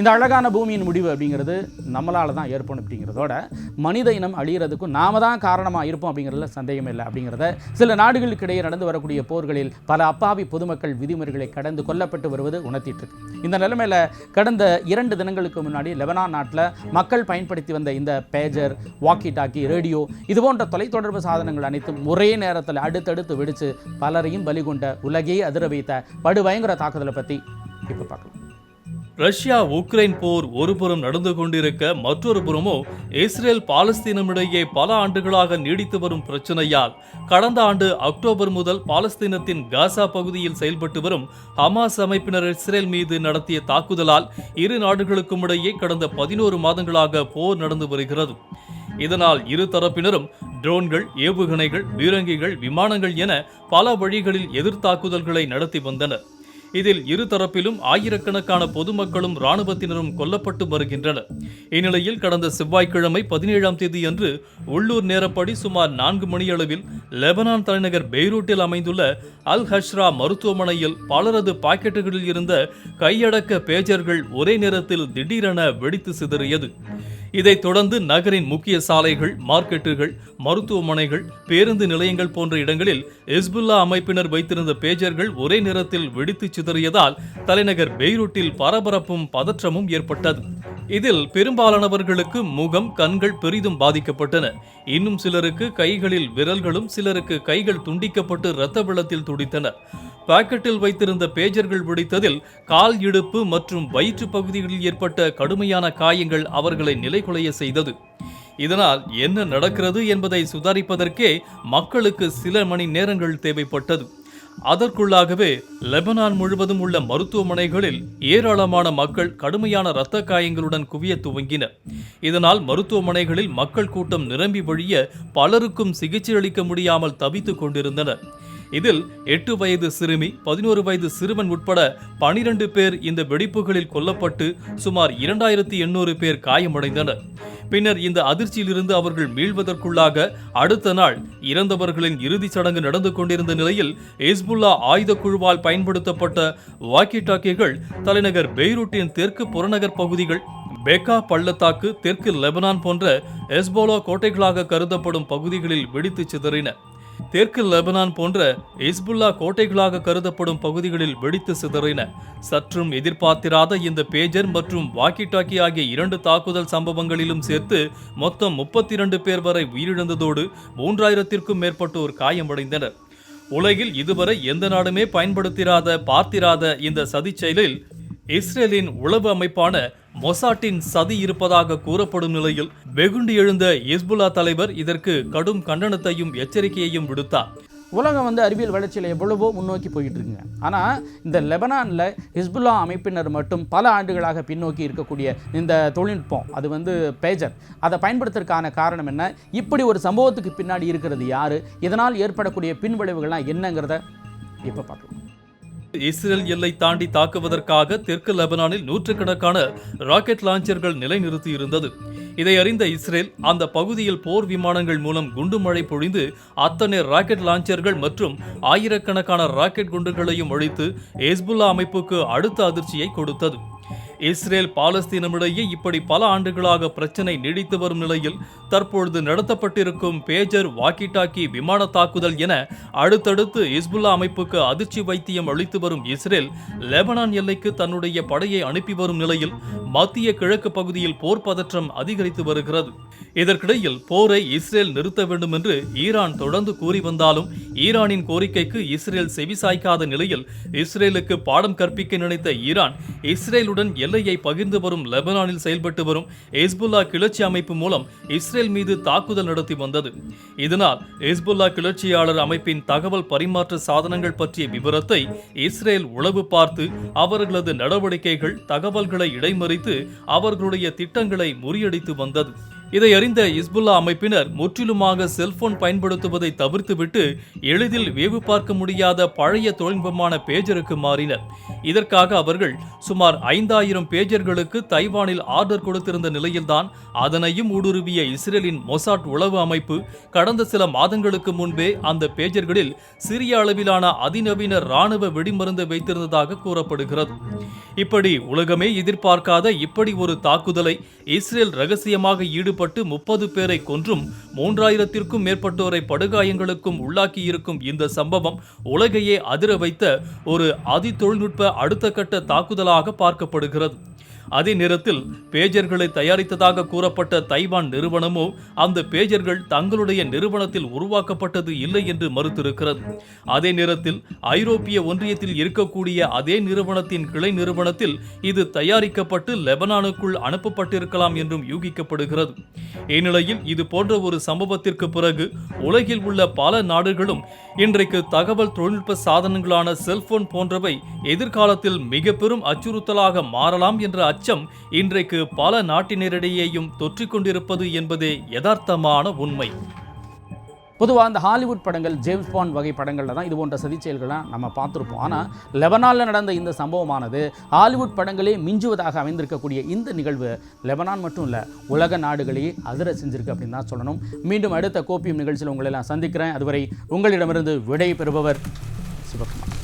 இந்த அழகான பூமியின் முடிவு அப்படிங்கிறது நம்மளால தான் ஏற்படும் அப்படிங்கிறதோட மனித இனம் அழியிறதுக்கும் நாம தான் காரணமாக இருப்போம் அப்படிங்கிறதுல சந்தேகம் இல்லை அப்படிங்கிறத சில நாடுகளுக்கு இடையே நடந்து வரக்கூடிய போர்களில் பல அப்பாவி பொதுமக்கள் விதிமுறைகளை கடந்து கொல்லப்பட்டு வருவது உணர்த்திட்டு இருக்கு. இந்த நிலைமையில் கடந்த இரண்டு தினங்களுக்கு முன்னாடி லெபனான் நாட்டில் மக்கள் பயன்படுத்தி வந்த இந்த பேஜர் வாக்கி டாக்கி ரேடியோ இது போன்ற தொலைத்தொடர்பு சாதனங்கள் அனைத்தும் ஒரே நேரத்தில் அடுத்தடுத்து வெடித்து பலரையும் பலி கொண்ட உலகையே அதிர வைத்த படுபயங்கர தாக்குதலை பற்றி இப்போ பார்க்கலாம். ரஷ்யா உக்ரைன் போர் ஒருபுறம் நடந்து கொண்டிருக்க மற்றொரு புறமோ இஸ்ரேல் பாலஸ்தீனமிடையே பல ஆண்டுகளாக நீடித்து வரும் பிரச்சனையால் கடந்த ஆண்டு அக்டோபர் முதல் பாலஸ்தீனத்தின் காசா பகுதியில் செயல்பட்டு வரும் ஹமாஸ் அமைப்பினர் இஸ்ரேல் மீது நடத்திய தாக்குதலால் இரு நாடுகளுக்கும் இடையே கடந்த பதினோரு மாதங்களாக போர் நடந்து வருகிறது. இதனால் இரு தரப்பினரும் ட்ரோன்கள் ஏவுகணைகள் பீரங்கிகள் விமானங்கள் என பல வழிகளில் எதிர்த்தாக்குதல்களை நடத்தி வந்தனர். இதில் இரு தரப்பிலும் ஆயிரக்கணக்கான பொதுமக்களும் இராணுவத்தினரும் கொல்லப்பட்டு வருகின்றனர். இந்நிலையில் கடந்த செவ்வாய்க்கிழமை பதினேழாம் தேதியன்று உள்ளூர் நேரப்படி சுமார் நான்கு மணியளவில் லெபனான் தலைநகர் பெய்ரூட்டில் அமைந்துள்ள அல் ஹஷ்ரா மருத்துவமனையில் பலரது பாக்கெட்டுகளில் இருந்த கையடக்க பேஜர்கள் ஒரே நேரத்தில் திடீரென வெடித்து சிதறியது. இதைத் தொடர்ந்து நகரின் முக்கிய சாலைகள் மார்க்கெட்டுகள் மருத்துவமனைகள் பேருந்து நிலையங்கள் போன்ற இடங்களில் ஹிஸ்புல்லா அமைப்பினர் வைத்திருந்த பேஜர்கள் ஒரே நேரத்தில் வெடித்து சிதறியதால் தலைநகர் பெய்ரூட்டில் பரபரப்பும் பதற்றமும் ஏற்பட்டது. இதில் பெரும்பாலானவர்களுக்கு முகம் கண்கள் பெரிதும் பாதிக்கப்பட்டன. இன்னும் சிலருக்கு கைகளில் விரல்களும் சிலருக்கு கைகள் துண்டிக்கப்பட்டு இரத்த வெள்ளத்தில் துடித்தன. பாக்கெட்டில் வைத்திருந்த பேஜர்கள் வெடித்ததில் கால் இடுப்பு மற்றும் வயிற்று பகுதிகளில் ஏற்பட்ட கடுமையான காயங்கள் அவர்களை நிலை கொலைய செய்தது. இதனால் என்ன நடக்கிறது என்பதை சுதாரிப்பதற்கே மக்களுக்கு சில மணி நேரங்கள் தேவைப்பட்டது. அதற்குள்ளாகவே லெபனான் முழுவதும் உள்ள மருத்துவமனைகளில் ஏராளமான மக்கள் கடுமையான இரத்த காயங்களுடன் குவிய துவங்கினர். இதனால் மருத்துவமனைகளில் மக்கள் கூட்டம் நிரம்பி வழிய பலருக்கும் சிகிச்சை அளிக்க முடியாமல் தவித்துக் கொண்டிருந்தனர். இதில் எட்டு வயது சிறுமி பதினோரு வயது சிறுவன் உட்பட பனிரெண்டு பேர் இந்த வெடிப்புகளில் கொல்லப்பட்டு சுமார் இரண்டாயிரத்தி எண்ணூறு பேர் காயமடைந்தனர். பின்னர் இந்த அதிர்ச்சியிலிருந்து அவர்கள் மீள்வதற்குள்ளாக அடுத்த நாள் இறந்தவர்களின் இறுதிச் சடங்கு நடந்து கொண்டிருந்த நிலையில் ஹிஸ்புல்லா ஆயுத குழுவால் பயன்படுத்தப்பட்ட வாக்கி டாக்கிகள் தலைநகர் பெய்ரூட்டின் தெற்கு புறநகர் பகுதிகள் பெக்கா பள்ளத்தாக்கு தெற்கு லெபனான் போன்ற எஸ்போலா கோட்டைகளாக கருதப்படும் பகுதிகளில் வெடித்து சிதறின. தெற்கு லெபனான் போன்ற இஸ்புல்லா கோட்டைகளாக கருதப்படும் பகுதிகளில் வெடித்து சிதறின. சற்றும் எதிர்பார்த்திராத இந்த பேஜர் மற்றும் வாக்கி டாக்கி ஆகிய இரண்டு தாக்குதல் சம்பவங்களிலும் சேர்த்து மொத்தம் முப்பத்தி இரண்டு பேர் வரை உயிரிழந்ததோடு மூன்றாயிரத்திற்கும் மேற்பட்டோர் காயமடைந்தனர். உலகில் இதுவரை எந்த நாடுமே பயன்படுத்திராத பார்த்திராத இந்த சதி செயலில் இஸ்ரேலின் உளவு அமைப்பான மொசாட்டின் சதி இருப்பதாக கூறப்படும் நிலையில் வெகுண்டு எழுந்த இஸ்புல்லா தலைவர் இதற்கு கடும் கண்டனத்தையும் எச்சரிக்கையையும் விடுத்தார். உலகம் வந்து அறிவியல் வளர்ச்சியில் எவ்வளவோ முன்னோக்கி போயிட்டு இருக்குங்க ஆனால் இந்த லெபனானில் ஹிஸ்புல்லா அமைப்பினர் மட்டும் பல ஆண்டுகளாக பின்னோக்கி இருக்கக்கூடிய இந்த தொழில்நுட்பம் அது வந்து பேஜர் அதை பயன்படுத்துறதுக்கான காரணம் என்ன? இப்படி ஒரு சம்பவத்துக்கு பின்னாடி இருக்கிறது யார்? இதனால் ஏற்படக்கூடிய பின்விளைவுகள்லாம் என்னங்கிறத இப்போ பார்க்கலாம். இஸ்ரேல் எல்லை தாண்டி தாக்குவதற்காக தெற்கு லெபனானில் நூற்றுக்கணக்கான ராக்கெட் லாஞ்சர்கள் நிலைநிறுத்தி இருந்தது இதை அறிந்த இஸ்ரேல் அந்த பகுதியில் போர் விமானங்கள் மூலம் குண்டு மழை பொழிந்து அத்தனை ராக்கெட் லாஞ்சர்கள் மற்றும் ஆயிரக்கணக்கான ராக்கெட் குண்டுகளையும் ஒழித்து ஹெஸ்புல்லா அமைப்புக்கு அடுத்த அதிர்ச்சியை கொடுத்தது. இஸ்ரேல் பாலஸ்தீனமிடையே இப்படி பல ஆண்டுகளாக பிரச்சனை நீடித்து வரும் நிலையில் தற்பொழுது நடத்தப்பட்டிருக்கும் பேஜர் வாக்கி டாக்கி விமான தாக்குதல் என அடுத்தடுத்து இஸ்புல்லா அமைப்புக்கு அதிர்ச்சி வைத்தியம் அளித்து வரும் இஸ்ரேல் லெபனான் எல்லைக்கு தன்னுடைய படையை அனுப்பி வரும் நிலையில் மத்திய கிழக்கு பகுதியில் போர் பதற்றம் அதிகரித்து வருகிறது. இதற்கிடையில் போரை இஸ்ரேல் நிறுத்த வேண்டும் என்று ஈரான் தொடர்ந்து கூறி வந்தாலும் ஈரானின் கோரிக்கைக்கு இஸ்ரேல் செவிசாய்க்காத நிலையில் இஸ்ரேலுக்கு பாடம் கற்பிக்க நினைத்த ஈரான் இஸ்ரேலுடன் எல்லையை பகிர்ந்து வரும் லெபனானில் செயல்பட்டு வரும் ஹெஸ்புல்லா கிளர்ச்சி அமைப்பு மூலம் இஸ்ரேல் மீது தாக்குதல் நடத்தி வந்தது. இதனால் ஹெஸ்புல்லா கிளர்ச்சியாளர் அமைப்பின் தகவல் பரிமாற்ற சாதனங்கள் பற்றிய விவரத்தை இஸ்ரேல் உளவு பார்த்து அவர்களது நடவடிக்கைகள் தகவல்களை இடைமறித்து அவர்களுடைய திட்டங்களை முறியடித்து வந்தது. இதை அறிந்த இஸ்புல்லா அமைப்பினர் முற்றிலுமாக செல்போன் பயன்படுத்துவதை தவிர்த்துவிட்டு எளிதில் வேவு பார்க்க முடியாத பழைய தொழில்நுட்பமான பேஜருக்கு மாறினர். இதற்காக அவர்கள் சுமார் ஐந்தாயிரம் பேஜர்களுக்கு தைவானில் ஆர்டர் கொடுத்திருந்த நிலையில்தான் அதனையும் ஊடுருவிய இஸ்ரேலின் மொசாட் உளவு அமைப்பு கடந்த சில மாதங்களுக்கு முன்பே அந்த பேஜர்களில் சிறிய அளவிலான அதிநவீன ராணுவ வெடிமருந்து வைத்திருந்ததாக கூறப்படுகிறது. இப்படி உலகமே எதிர்பார்க்காத இப்படி ஒரு தாக்குதலை இஸ்ரேல் ரகசியமாக ஈடுபட்டு முப்பது பேரை கொன்றும் மூன்றாயிரத்திற்கும் மேற்பட்டோரை படுகாயங்களுக்கும் உள்ளாக்கியிருக்கும் இந்த சம்பவம் உலகையே அதிர வைத்த ஒரு அதி தொழில்நுட்ப அடுத்த கட்ட தாக்குதலாக பார்க்கப்படுகிறது. அதே நேரத்தில் பேஜர்களை தயாரித்ததாக கூறப்பட்ட தைவான் நிறுவனமோ அந்த பேஜர்கள் தங்களுடைய நிறுவனத்தில் உருவாக்கப்பட்டது இல்லை என்று மறுத்திருக்கிறது. அதே நேரத்தில் ஐரோப்பிய ஒன்றியத்தில் இருக்கக்கூடிய அதே நிறுவனத்தின் கிளை நிறுவனத்தில் இது தயாரிக்கப்பட்டு லெபனானுக்குள் அனுப்பப்பட்டிருக்கலாம் என்றும் யூகிக்கப்படுகிறது. இந்நிலையில் இது போன்ற ஒரு சம்பவத்திற்கு பிறகு உலகில் உள்ள பல நாடுகளும் இன்றைக்கு தகவல் தொழில்நுட்ப சாதனங்களான செல்போன் போன்றவை எதிர்காலத்தில் மிக பெரும் அச்சுறுத்தலாக மாறலாம் என்ற அச்சம் இன்றைக்கு பல நாட்டினரிடையேயும் தொற்றிக் கொண்டிருப்பது என்பதே யதார்த்தமான உண்மை. பொதுவாக அந்த ஹாலிவுட் படங்கள் ஜேம்ஸ் பாண்ட் வகை படங்களில் தான் இது போன்ற சதி செயல்கள்லாம் நம்ம பார்த்துருப்போம். ஆனால் லெபனானில் நடந்த இந்த சம்பவமானது ஹாலிவுட் படங்களே மிஞ்சுவதாக அமைந்திருக்கக்கூடிய இந்த நிகழ்வு லெபனான் மட்டும் இல்லை உலக நாடுகளையே அதிர செஞ்சிருக்கு அப்படின்னு தான் சொல்லணும். மீண்டும் அடுத்த கோப்பியம் நிகழ்ச்சியில் உங்களை எல்லாம் சந்திக்கிறேன். அதுவரை உங்களிடமிருந்து விடை பெறுபவர் சிவகுமார்.